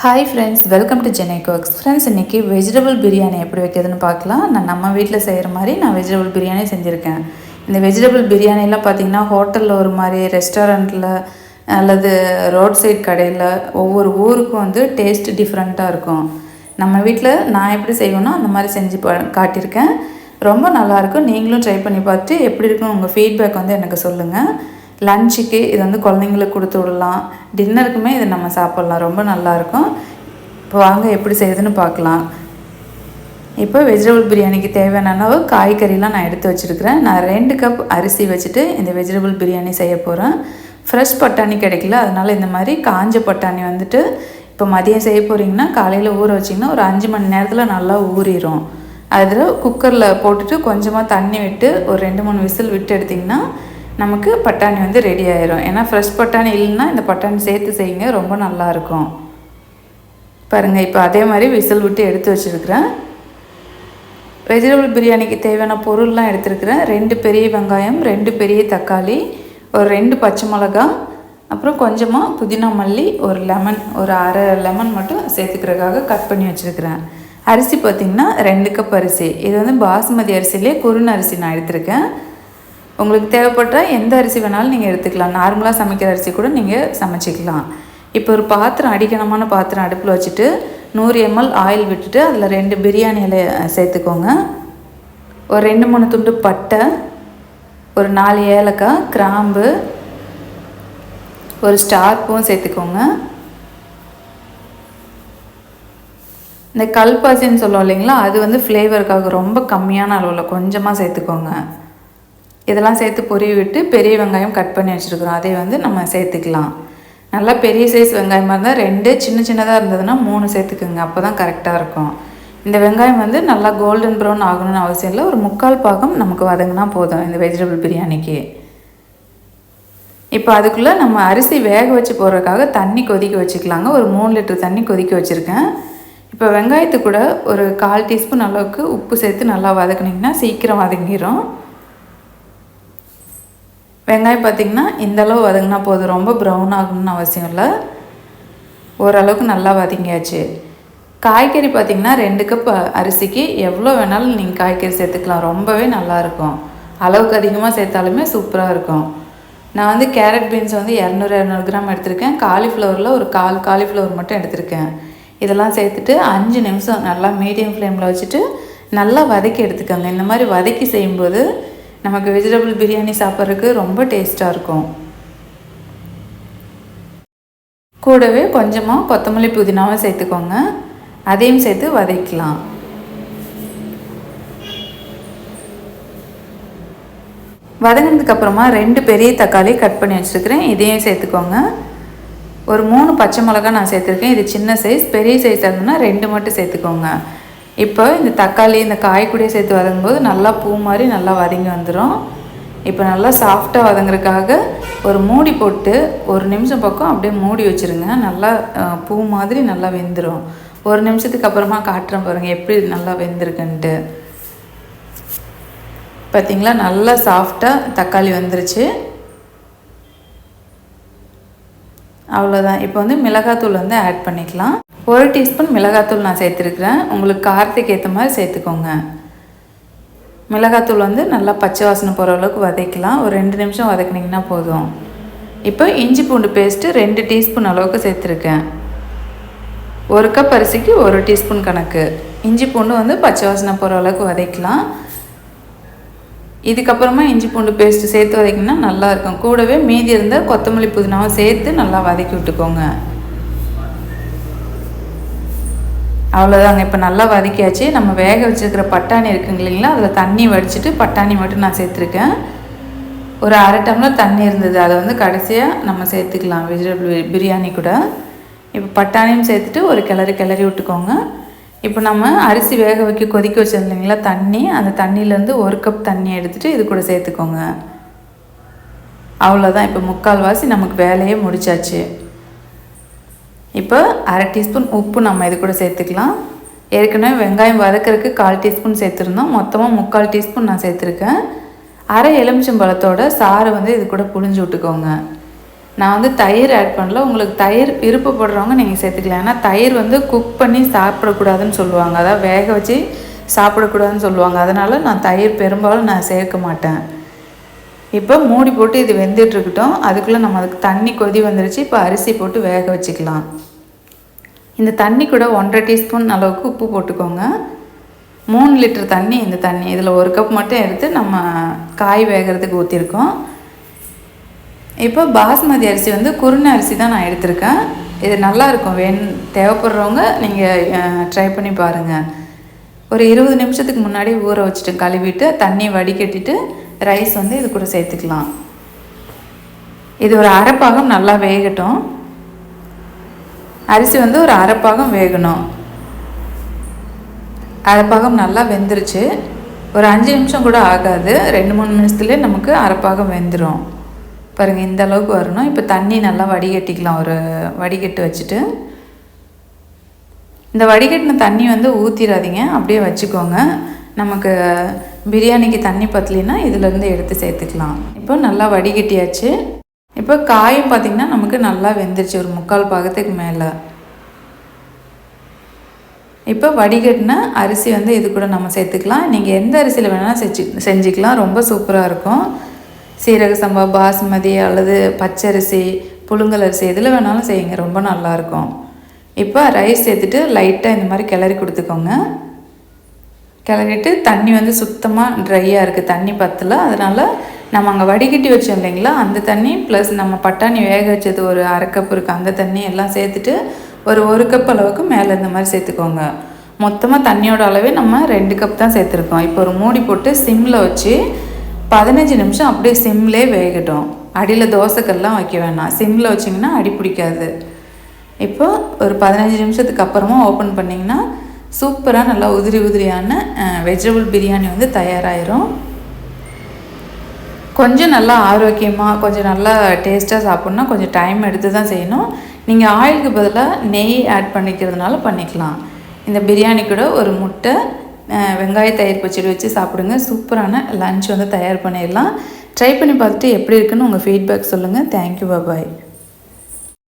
Hi friends welcome to Chennai cooks friends இன்றைக்கி vegetable biryani எப்படி வைக்கிறதுன்னு பார்க்கலாம். நான் நம்ம வீட்டில் செய்கிற மாதிரி நான் வெஜிடபிள் பிரியாணி செஞ்சுருக்கேன். இந்த வெஜிடபிள் பிரியாணிலாம் பார்த்தீங்கன்னா ஹோட்டலில் ஒரு மாதிரி ரெஸ்டாரண்ட்டில் அல்லது ரோட் சைட் கடையில் ஒவ்வொரு ஊருக்கும் வந்து டேஸ்ட் டிஃப்ரெண்ட்டாக இருக்கும். நம்ம வீட்டில் நான் எப்படி செய்வேனோ அந்த மாதிரி செஞ்சு பா காட்டியிருக்கேன். ரொம்ப நல்லாயிருக்கும் நீங்களும் ட்ரை பண்ணி பார்த்துட்டு எப்படி இருக்கும் உங்கள் ஃபீட்பேக் வந்து எனக்கு சொல்லுங்கள் லஞ்சுக்கு இது வந்து குழந்தைங்களுக்கு கொடுத்து விடலாம். டின்னருக்குமே இதை நம்ம சாப்பிட்லாம். ரொம்ப நல்லாயிருக்கும். இப்போ வாங்க எப்படி செய்யுதுன்னு பார்க்கலாம். இப்போ வெஜிடபிள் பிரியாணிக்கு தேவையான அளவு காய்கறிலாம் நான் எடுத்து வச்சுருக்கிறேன். நான் ரெண்டு கப் அரிசி வச்சுட்டு இந்த வெஜிடபிள் பிரியாணி செய்ய போகிறேன் ஃப்ரெஷ் பட்டாணி கிடைக்கல. அதனால் இந்த மாதிரி காஞ்ச பட்டாணி வந்துட்டு இப்போ மதியம் செய்ய போகிறீங்கன்னா காலையில் ஊற வச்சிங்கன்னா ஒரு அஞ்சு மணி நேரத்தில் நல்லா ஊறிடும் அதில் குக்கரில் போட்டுட்டு கொஞ்சமாக தண்ணி விட்டு ஒரு ரெண்டு மூணு விசில் விட்டு எடுத்திங்கன்னா நமக்கு பட்டாணி வந்து ரெடி ஆயிரும். ஏன்னா ஃப்ரெஷ் பட்டாணி இல்லைன்னா இந்த பட்டாணி சேர்த்து செய்யுங்க ரொம்ப நல்லாயிருக்கும். பாருங்கள் இப்போ அதே மாதிரி விசில் விட்டு எடுத்து வச்சுருக்கிறேன். வெஜிடபிள் பிரியாணிக்கு தேவையான பொருள்லாம் எடுத்துருக்கிறேன். ரெண்டு பெரிய வெங்காயம் ரெண்டு பெரிய தக்காளி ஒரு ரெண்டு பச்சை மிளகா அப்புறம் கொஞ்சமாக புதினா மல்லி ஒரு லெமன் ஒரு அரை லெமன் மட்டும் சேர்த்துக்கிறதுக்காக கட் பண்ணி வச்சுருக்கிறேன். அரிசி பார்த்திங்கன்னா ரெண்டு கப் அரிசி. இது வந்து பாசுமதி அரிசியிலே குருண அரிசி நான் எடுத்திருக்கேன். உங்களுக்கு தேவைப்பட்டால் எந்த அரிசி வேணாலும் நீங்கள் எடுத்துக்கலாம். நார்மலாக சமைக்கிற அரிசி கூட நீங்கள் சமைச்சிக்கலாம். இப்போ ஒரு பாத்திரம் அடிக்கணமான பாத்திரம் அடுப்பில் வச்சுட்டு நூறு எம்எல் ஆயில் விட்டுட்டு அதில் ரெண்டு பிரியாணி இலை சேர்த்துக்கோங்க. ஒரு ரெண்டு மூணு துண்டு பட்டை ஒரு நாலு ஏலக்காய் கிராம்பு ஒரு ஸ்டார் பூவும் சேர்த்துக்கோங்க. இந்த கல்பாசின்னு சொல்லுவோம் இல்லைங்களா? அது வந்து ஃப்ளேவருக்காக ரொம்ப கம்மியான அளவில் கொஞ்சமாக சேர்த்துக்கோங்க. இதெல்லாம் சேர்த்து பொரிய விட்டு பெரிய வெங்காயம் கட் பண்ணி வச்சுருக்குறோம். அதை வந்து நம்ம சேர்த்துக்கலாம். நல்லா பெரிய சைஸ் வெங்காயமாக இருந்தால் ரெண்டு சின்ன சின்னதாக இருந்ததுன்னா மூணு சேர்த்துக்குங்க. அப்போ தான் கரெக்டாக இருக்கும். இந்த வெங்காயம் வந்து நல்லா கோல்டன் ப்ரௌன் ஆகணும்னு அவசியம் இல்லை. ஒரு முக்கால் பாகம் நமக்கு வதங்கினா போதும் இந்த வெஜிடபிள் பிரியாணிக்கு. இப்போ அதுக்குள்ளே நம்ம அரிசி வேக வச்சு போடுறதுக்காக தண்ணி கொதிக்க வச்சுக்கலாங்க. ஒரு மூணு லிட்டர் தண்ணி கொதிக்க வச்சுருக்கேன். இப்போ வெங்காயத்து கூட ஒரு கால் டீஸ்பூன் அளவுக்கு உப்பு சேர்த்து நல்லா வதக்குனிங்கன்னா சீக்கிரம் வதங்கிடும் வெங்காயம் பார்த்திங்கன்னா இந்தளவு வதங்கினா போதும். ரொம்ப ப்ரௌன் ஆகணும்னு அவசியம் இல்லை. ஓரளவுக்கு நல்லா வதங்கியாச்சு. காய்கறி பார்த்திங்கன்னா ரெண்டு கப் அரிசிக்கு எவ்வளோ வேணாலும் நீங்கள் காய்கறி சேர்த்துக்கலாம். ரொம்பவே நல்லாயிருக்கும் அளவுக்கு அதிகமாக சேர்த்தாலுமே சூப்பராக இருக்கும். நான் வந்து கேரட் பீன்ஸ் வந்து இரநூறு இரநூறு கிராம் எடுத்திருக்கேன். காலிஃப்ளவரில் ஒரு கால் காலிஃப்ளவர் மட்டும் எடுத்திருக்கேன். இதெல்லாம் சேர்த்துட்டு அஞ்சு நிமிஷம் நல்லா மீடியம் ஃப்ளேமில் வச்சுட்டு நல்லா வதக்கி எடுத்துக்கோங்க. இந்த மாதிரி வதக்கி செய்யும்போது நமக்கு வெஜிடபிள் பிரியாணி சாப்பிட்றதுக்கு ரொம்ப டேஸ்ட்டாக இருக்கும். கூடவே கொஞ்சமாக கொத்தமல்லி புதினாவை சேர்த்துக்கோங்க. அதையும் சேர்த்து வதக்கலாம். வதங்கினதுக்கப்புறமா ரெண்டு பெரிய தக்காளி கட் பண்ணி வச்சுருக்கிறேன். இதையும் சேர்த்துக்கோங்க. ஒரு மூணு பச்சை மிளகா நான் சேர்த்துருக்கேன். இது சின்ன சைஸ் பெரிய சைஸ் இருந்ததுன்னா ரெண்டு மட்டும் சேர்த்துக்கோங்க. இப்போ இந்த தக்காளி இந்த காய் சேர்த்து வதங்கும்போது நல்லா பூ மாதிரி நல்லா வதங்கி வந்துடும் இப்போ நல்லா சாஃப்டாக வதங்குறதுக்காக ஒரு மூடி போட்டு ஒரு நிமிஷம் பக்கம் அப்படியே மூடி வச்சுருங்க. நல்லா பூ மாதிரி நல்லா வெந்துடும் ஒரு நிமிஷத்துக்கு அப்புறமா காட்டுறேன் பாருங்கள் எப்படி நல்லா வெந்திருக்குன்ட்டு. பார்த்திங்களா? நல்லா சாஃப்டாக தக்காளி வந்துருச்சு. அவ்வளோதான் இப்போ வந்து மிளகாத்தூள் வந்து ஆட் பண்ணிக்கலாம். ஒரு டீஸ்பூன் மிளகாத்தூள் நான் சேர்த்துருக்குறேன். உங்களுக்கு காரத்துக்கு ஏற்ற மாதிரி சேர்த்துக்கோங்க. மிளகாத்தூள் வந்து நல்லா பச்சை வாசனை போகிற அளவுக்கு வதக்கலாம். ஒரு ரெண்டு நிமிஷம் வதக்குனிங்கன்னா போதும். இப்போ இஞ்சி பூண்டு பேஸ்ட்டு ரெண்டு டீஸ்பூன் அளவுக்கு சேர்த்துருக்கேன். ஒரு கப் அரிசிக்கு ஒரு டீஸ்பூன் கணக்கு. இஞ்சி பூண்டு வந்து பச்சை வாசனை போகிற அளவுக்கு வதக்கலாம். இதுக்கப்புறமா இஞ்சி பூண்டு பேஸ்ட்டு சேர்த்து வதக்கினா நல்லாயிருக்கும் கூடவே மீதி இருந்தால் கொத்தமல்லி புதினாவும் சேர்த்து நல்லா வதக்கி விட்டுக்கோங்க. அவ்வளோதாங்க இப்போ நல்லா வதக்கியாச்சு. நம்ம வேக வச்சுருக்கிற பட்டாணி இருக்குங்க இல்லைங்களா? அதில் தண்ணி வடிச்சிட்டு பட்டாணி மட்டும் நான் சேர்த்துருக்கேன். ஒரு அரை டம்ளர் தண்ணி இருந்தது. அதை வந்து கடைசியாக நம்ம சேர்த்துக்கலாம். வெஜிடபிள் பிரியாணி கூட. இப்போ பட்டாணியும் சேர்த்துட்டு ஒரு கிளறி கிளறி விட்டுக்கோங்க. இப்போ நம்ம அரிசி வேக வைக்க கொதிக்க வச்சிருந்தீங்களா தண்ணி அந்த தண்ணியிலேருந்து ஒரு கப் தண்ணி எடுத்துகிட்டு இது கூட சேர்த்துக்கோங்க. அவ்வளோதான் இப்போ முக்கால்வாசி நமக்கு வேலையே முடிச்சாச்சு. இப்போ அரை டீஸ்பூன் உப்பு நம்ம இது கூட சேர்த்துக்கலாம். ஏற்கனவே வெங்காயம் வதக்கிறதுக்கு கால் டீஸ்பூன் சேர்த்துருந்தோம். மொத்தமாக முக்கால் டீஸ்பூன் நான் சேர்த்துருக்கேன். அரை எலுமிச்சம்பழத்தோட சாறு வந்து இது கூட புழிஞ்சு விட்டுக்கோங்க. நான் வந்து தயிர் ஆட் பண்ணல. உங்களுக்கு தயிர் விருப்பப்படுறவங்க நீங்கள் சேர்த்துக்கலாம். ஏன்னா தயிர் வந்து குக் பண்ணி சாப்பிடக்கூடாதுன்னு சொல்லுவாங்க. அதாவது வேக வச்சு சாப்பிடக்கூடாதுன்னு சொல்லுவாங்க. அதனால் நான் தயிர் பெரும்பாலும் நான் சேர்க்க மாட்டேன். இப்போ மூடி போட்டு இது வெந்துட்டுருக்கட்டும் அதுக்குள்ளே நம்ம அதுக்கு தண்ணி கொதி வந்துருச்சு. இப்போ அரிசி போட்டு வேக வச்சுக்கலாம். இந்த தண்ணி கூட ஒன்றரை டீஸ்பூன் அளவுக்கு உப்பு போட்டுக்கோங்க. மூணு லிட்டர் தண்ணி இந்த தண்ணி இதில் ஒரு கப் மட்டும் எடுத்து நம்ம காய் வேகிறதுக்கு ஊற்றிருக்கோம் இப்போ பாஸ்மதி அரிசி வந்து குருணை அரிசி தான் நான் எடுத்திருக்கேன். இது நல்லா இருக்கும் வேண் தேவைப்படுறவங்க நீங்கள் ட்ரை பண்ணி பாருங்கள் ஒரு இருபது நிமிஷத்துக்கு முன்னாடி ஊற வச்சுட்டு கழுவிட்டு தண்ணி வடிகட்டிட்டு ரைஸ் வந்து இது கூட சேர்த்துக்கலாம். இது ஒரு அரைப்பாகம் நல்லா வேகட்டும். அரிசி வந்து ஒரு அரைப்பாகம் வேகணும். அரைப்பாகம் நல்லா வெந்துருச்சு. ஒரு அஞ்சு நிமிஷம் கூட ஆகாது. ரெண்டு மூணு நிமிஷத்துலேயே நமக்கு அரைப்பாகம் வெந்துடும் பாருங்கள் இந்த அளவுக்கு வரணும். இப்போ தண்ணி நல்லா வடிகட்டிக்கலாம். ஒரு வடிகட்டு வச்சுட்டு. இந்த வடிகட்டின தண்ணி வந்து ஊற்றிடாதீங்க அப்படியே வச்சுக்கோங்க. நமக்கு பிரியாணிக்கு தண்ணி பத்தலினா இதிலேருந்து எடுத்து சேர்த்துக்கலாம். இப்போ நல்லா வடிகட்டியாச்சு. இப்போ காயும் பார்த்திங்கன்னா நமக்கு நல்லா வெந்துருச்சு ஒரு முக்கால் பாகத்துக்கு மேலே. இப்போ வடிகட்டின அரிசி வந்து இது கூட நம்ம சேர்த்துக்கலாம். நீங்கள் எந்த அரிசியில் வேணாலும் செஞ்சு செஞ்சுக்கலாம். ரொம்ப சூப்பராக இருக்கும். சீரக சம்பா பாஸ்மதி அல்லது பச்சரிசி புழுங்கல் அரிசி எதில் வேணாலும் செய்யுங்க. ரொம்ப நல்லாயிருக்கும் இப்போ ரைஸ் சேர்த்துட்டு லைட்டாக இந்த மாதிரி கிளறி கொடுத்துக்கோங்க. கிளறிட்டு தண்ணி வந்து சுத்தமாக ட்ரையாக இருக்குது தண்ணி பத்தலை. அதனால் நம்ம அங்கே வடிகட்டி வச்சோம் இல்லைங்களா? அந்த தண்ணி ப்ளஸ் நம்ம பட்டாணி வேக வச்சது ஒரு அரை கப் இருக்குது அந்த தண்ணி எல்லாம் சேர்த்துட்டு ஒரு ஒரு கப் அளவுக்கு மேலே இந்த மாதிரி சேர்த்துக்கோங்க. மொத்தமாக தண்ணியோட அளவே நம்ம ரெண்டு கப் தான் சேர்த்துருக்கோம். இப்போ ஒரு மூடி போட்டு சிம்மில் வச்சு பதினஞ்சு நிமிஷம் அப்படியே சிம்லே வேகட்டும். அடியில் தோசைக்கல்லாம் வைக்க வேணாம். சிம்மில் வச்சிங்கன்னா அடி பிடிக்காது. இப்போ ஒரு பதினஞ்சு நிமிஷத்துக்கு அப்புறமா ஓப்பன் பண்ணிங்கன்னா சூப்பராக நல்லா உதிரி உதிரியான வெஜிடபிள் பிரியாணி வந்து தயாராகிரும் கொஞ்சம் நல்லா ஆரோக்கியமாக கொஞ்சம் நல்லா டேஸ்ட்டாக சாப்பிட்ணுன்னா கொஞ்சம் டைம் எடுத்து தான் செய்யணும். நீங்கள் ஆயிலுக்கு பதிலாக நெய் ஆட் பண்ணிக்கிறதுனால பண்ணிக்கலாம். இந்த பிரியாணி கூட ஒரு முட்டை வெங்காய தயிர் பச்சடி வச்சு சாப்பிடுங்க. சூப்பரான லன்ச் வந்து தயார் பண்ணிடலாம். ட்ரை பண்ணி பார்த்துட்டு எப்படி இருக்குன்னு உங்கள் ஃபீட்பேக் சொல்லுங்கள் தேங்க்யூ பாய்